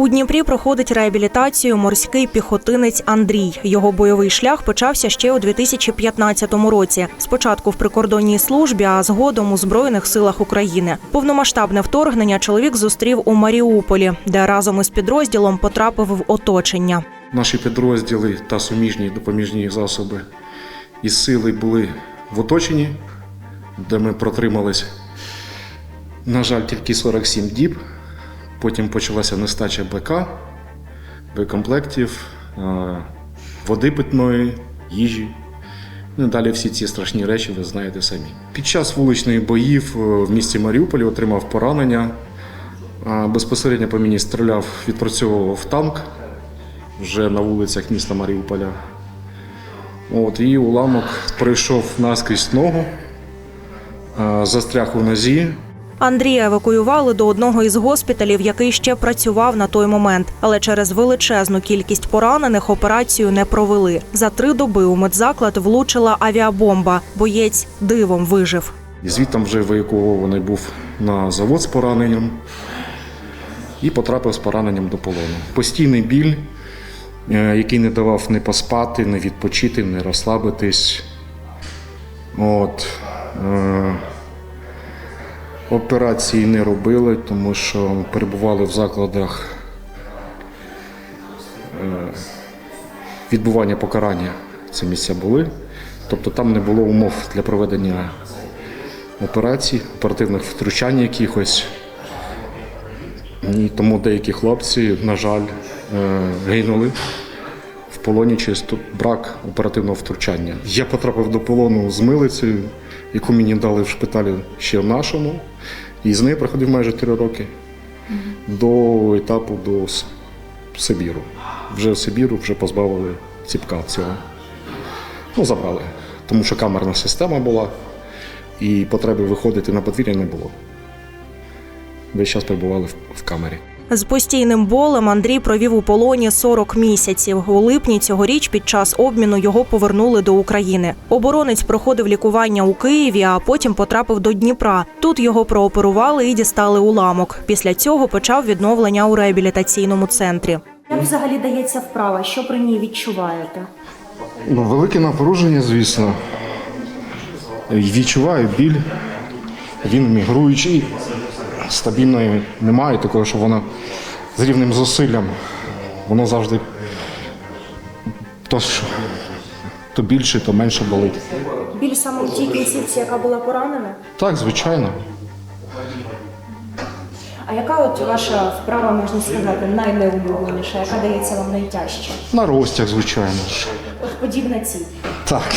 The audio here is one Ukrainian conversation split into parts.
У Дніпрі проходить реабілітацію морський піхотинець Андрій. Його бойовий шлях почався ще у 2015 році. Спочатку в прикордонній службі, а згодом у збройних силах України. Повномасштабне вторгнення чоловік зустрів у Маріуполі, де разом із підрозділом потрапив в оточення. Наші підрозділи та суміжні допоміжні засоби і сили були в оточенні, де ми протримались, на жаль, тільки 47 діб. Потім почалася нестача БК, боєкомплектів, е, води питної, їжі. Ну далі всі ці страшні речі ви знаєте самі. Під час вуличних боїв е, в місті Маріуполі отримав поранення. Е, Безпосередньо по мені стріляв, відпрацьовував танк вже на вулицях міста Маріуполя. От, і уламок пройшов наскрізь ногу, застряг у нозі. Андрія евакуювали до одного із госпіталів, який ще працював на той момент. Але через величезну кількість поранених операцію не провели. За три доби у медзаклад влучила авіабомба. Боєць дивом вижив. І звідтам вже евакуований був на завод з пораненням і потрапив з пораненням до полону. Постійний біль, е, який не давав не поспати, не відпочити, не розслабитись. От. Операції не робили, тому що перебували в закладах е, відбування покарання. Це місця були. Тобто там не було умов для проведення операцій, оперативних втручань якихось. І тому деякі хлопці, на жаль, е, гинули в полоні через брак оперативного втручання. Я потрапив до полону з милицею, яку мені дали в шпиталі ще в нашому. І з нею проходив майже три роки до етапу до Сибіру. Вже в Сибіру вже позбавили ціпка цього. Ну, забрали. Тому що камерна система була, і потреби виходити на подвір'я не було. Весь час перебували в, в камері. З постійним болем Андрій провів у полоні 40 місяців. У липні цьогоріч під час обміну його повернули до України. Оборонець проходив лікування у Києві, а потім потрапив до Дніпра. Тут його прооперували і дістали уламок. Після цього почав відновлення у реабілітаційному центрі. Як взагалі дається вправа? Що при ній відчуваєте? Ну, велике напруження, звісно. Відчуваю біль. Він мігруючий. Стабільної немає, такого, що воно з рівним зусиллям. Воно завжди то, що- то більше, то менше болить. Біль саме в тій кінцівці, яка була поранена? Так, звичайно. А яка от ваша вправа, можна сказати, найнеулюбленіша, яка дається вам найтяжче? На розтяг, звичайно. От подібна цій. Так.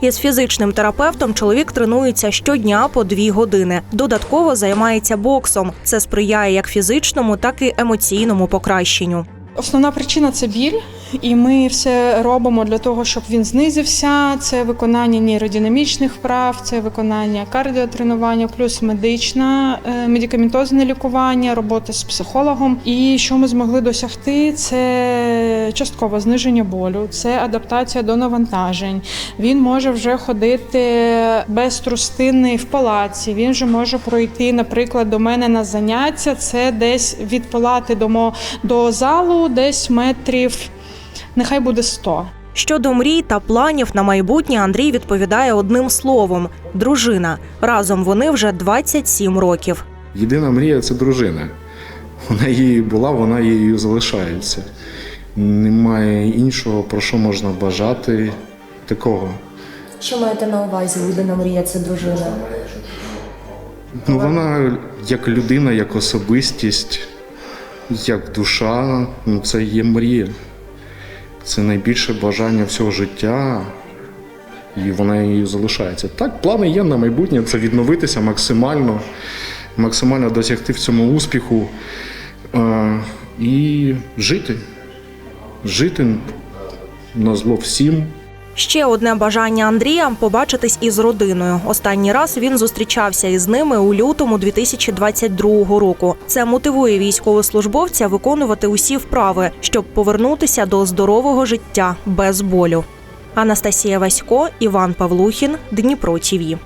Із фізичним терапевтом чоловік тренується щодня по дві години. Додатково займається боксом. Це сприяє як фізичному, так і емоційному покращенню. Основна причина це біль, і ми все робимо для того, щоб він знизився. Це виконання нейродинамічних вправ, це виконання кардіотренування, плюс медичне, е, медикаментозне лікування, робота з психологом. І що ми змогли досягти, це часткове зниження болю, це адаптація до навантажень. Він може вже ходити без трустини в палаці. Він вже може пройти, наприклад, до мене на заняття. Це десь від палати до, мо- до залу, десь метрів, нехай буде 100. Щодо мрій та планів на майбутнє Андрій відповідає одним словом дружина. Разом вони вже 27 років. Єдина мрія це дружина. Вона її була, вона її залишається. Немає іншого, про що можна бажати такого. Що маєте на увазі, єдина мрія це дружина? Ну, вона як людина, як особистість, як душа, ну це є мрія. Це найбільше бажання всього життя, і вона її залишається. Так, плани є на майбутнє це відновитися максимально, максимально досягти в цьому успіху е, і жити. Жити на зло всім. Ще одне бажання Андрія побачитись із родиною. Останній раз він зустрічався із ними у лютому 2022 року. Це мотивує військовослужбовця виконувати усі вправи, щоб повернутися до здорового життя без болю. Анастасія Васько, Іван Павлухін, Дніпро ТІВІ.